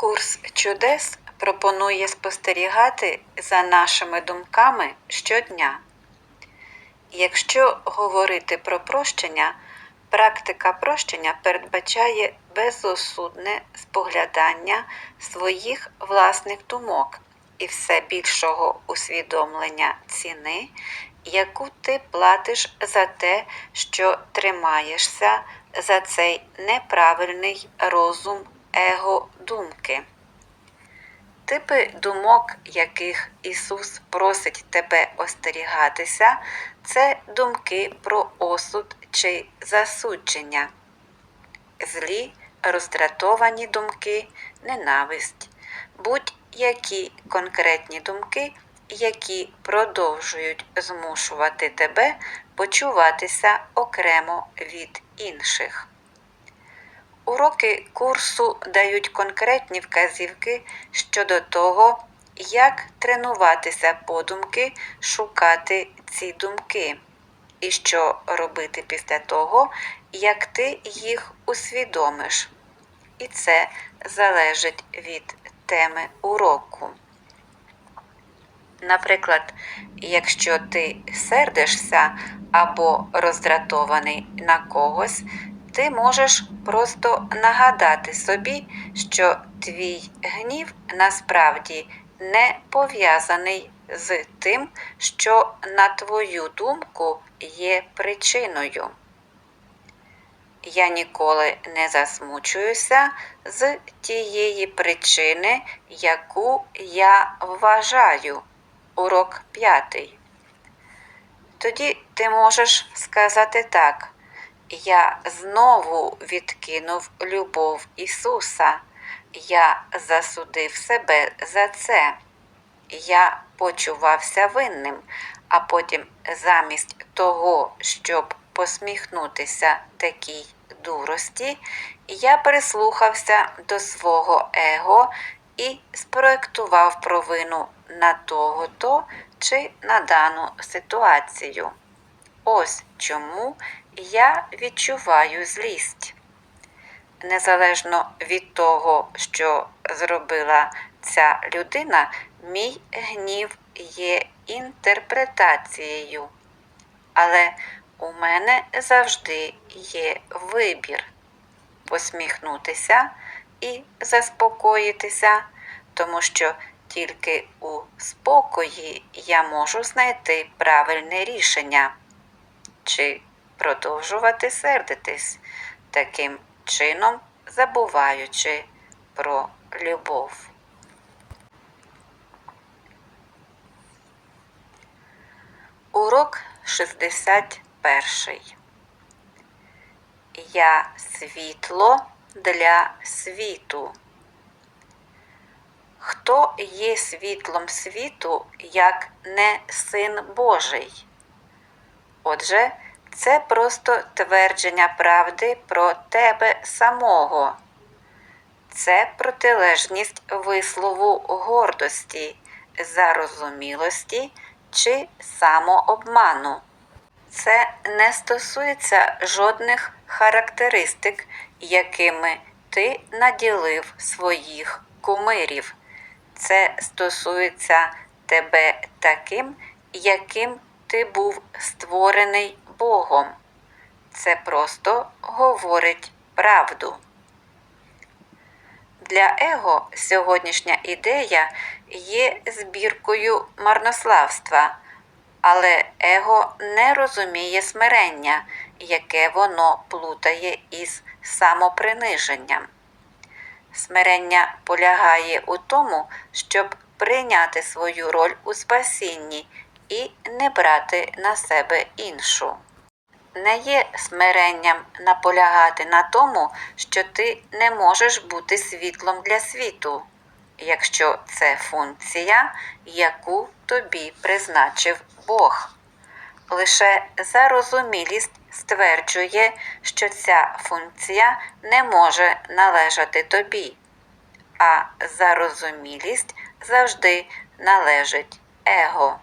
Курс чудес пропонує спостерігати за нашими думками щодня. Якщо говорити про прощення, практика прощення передбачає безосудне споглядання своїх власних думок і все більшого усвідомлення ціни, яку ти платиш за те, що тримаєшся за цей неправильний розум его думки. Типи думок, яких Ісус просить тебе остерігатися, це думки про осуд чи засудження, злі, роздратовані думки, ненависть, будь-які конкретні думки, які продовжують змушувати тебе почуватися окремо від інших. Уроки курсу дають конкретні вказівки щодо того, як тренуватися подумки шукати ці думки, і що робити після того, як ти їх усвідомиш. І це залежить від теми уроку. Наприклад, якщо ти сердишся або роздратований на когось, ти можеш просто нагадати собі, що твій гнів насправді не пов'язаний з тим, що, на твою думку, є причиною. Я ніколи не засмучуюся з тієї причини, яку я вважаю. Урок п'ятий. Тоді ти можеш сказати так. Я знову відкинув любов Ісуса. Я засудив себе за це. Я почувався винним, а потім, замість того, щоб посміхнутися такій дурості, я прислухався до свого его і спроектував провину на того-то чи на дану ситуацію. Ось чому я відчуваю злість. Незалежно від того, що зробила ця людина, мій гнів є інтерпретацією. Але у мене завжди є вибір посміхнутися і заспокоїтися, тому що тільки у спокої я можу знайти правильне рішення. Чи продовжувати сердитись, таким чином забуваючи про любов. Урок 61. Я світло для світу. Хто є світлом світу, як не син Божий? Отже, це просто твердження правди про тебе самого. Це протилежність вислову гордості, зарозумілості чи самообману. Це не стосується жодних характеристик, якими ти наділив своїх кумирів. Це стосується тебе таким, яким ти був створений Богом. Це просто говорить правду. Для его сьогоднішня ідея є збіркою марнославства, але его не розуміє смирення, яке воно плутає із самоприниженням. Смирення полягає у тому, щоб прийняти свою роль у спасінні і не брати на себе іншу. Не є смиренням наполягати на тому, що ти не можеш бути світлом для світу, якщо це функція, яку тобі призначив Бог. Лише зарозумілість стверджує, що ця функція не може належати тобі, а зарозумілість завжди належить его.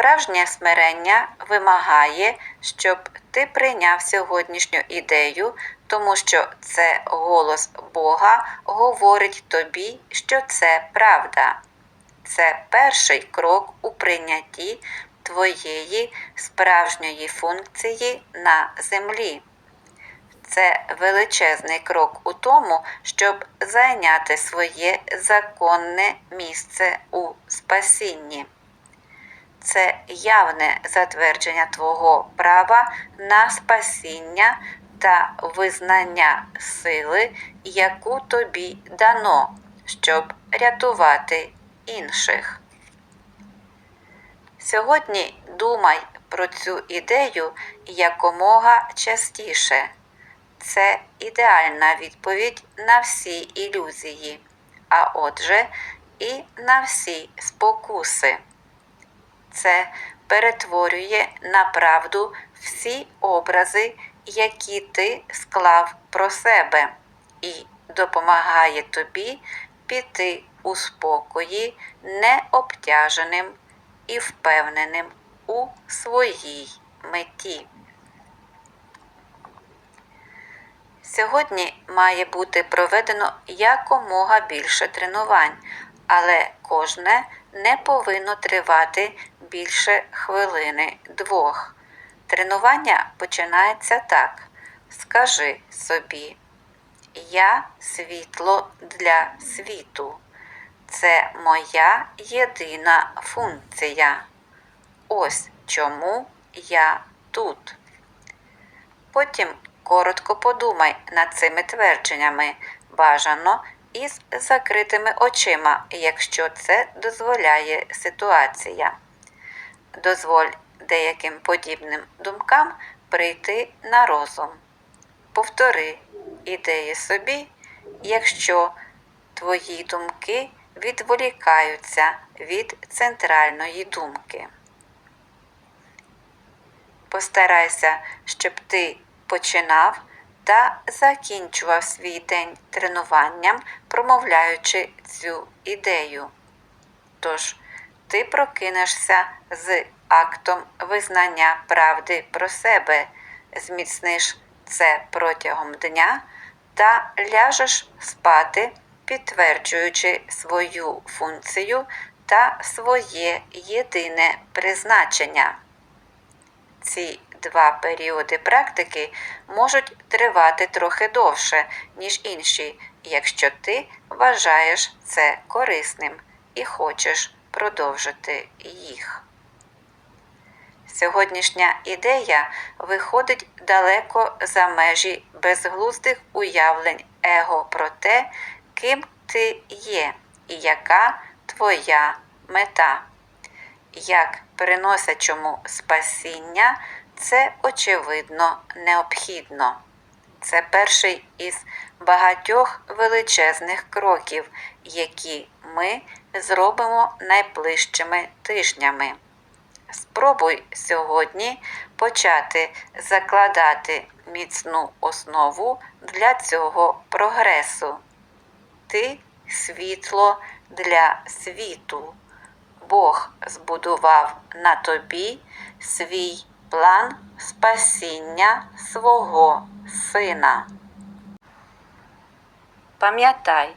Справжнє смирення вимагає, щоб ти прийняв сьогоднішню ідею тому що це голос Бога говорить тобі, що це правда. Це перший крок у прийнятті твоєї справжньої функції на землі. Це величезний крок у тому, щоб зайняти своє законне місце у спасінні. Це явне затвердження твого права на спасіння та визнання сили, яку тобі дано, щоб рятувати інших. Сьогодні думай про цю ідею якомога частіше. Це ідеальна відповідь на всі ілюзії, а отже, і на всі спокуси. Це перетворює на правду всі образи, які ти склав про себе, і допомагає тобі піти у спокої необтяженим і впевненим у своїй меті. Сьогодні має бути проведено якомога більше тренувань, але кожне не повинно тривати більше хвилини двох. Тренування починається так. Скажи собі, я світло для світу. Це моя єдина функція. Ось чому я тут. Потім коротко подумай над цими твердженнями, бажано із закритими очима, якщо це дозволяє ситуація. Дозволь деяким подібним думкам прийти на розум. Повтори ідеї собі, якщо твої думки відволікаються від центральної думки. Постарайся, щоб ти починав та закінчував свій день тренуванням, промовляючи цю ідею. Тож, ти прокинешся з актом визнання правди про себе, зміцниш це протягом дня та ляжеш спати, підтверджуючи свою функцію та своє єдине призначення. Ці два періоди практики можуть тривати трохи довше, ніж інші, якщо ти вважаєш це корисним і хочеш продовжити їх. Сьогоднішня ідея виходить далеко за межі безглуздих уявлень его про те, ким ти є і яка твоя мета. Як приносячому спасіння, це очевидно необхідно. Це перший із багатьох величезних кроків, які ми зробимо найближчими тижнями. Спробуй сьогодні почати закладати міцну основу для цього прогресу. Ти світло для світу. Бог збудував на тобі свій план спасіння свого сина. Пам'ятай,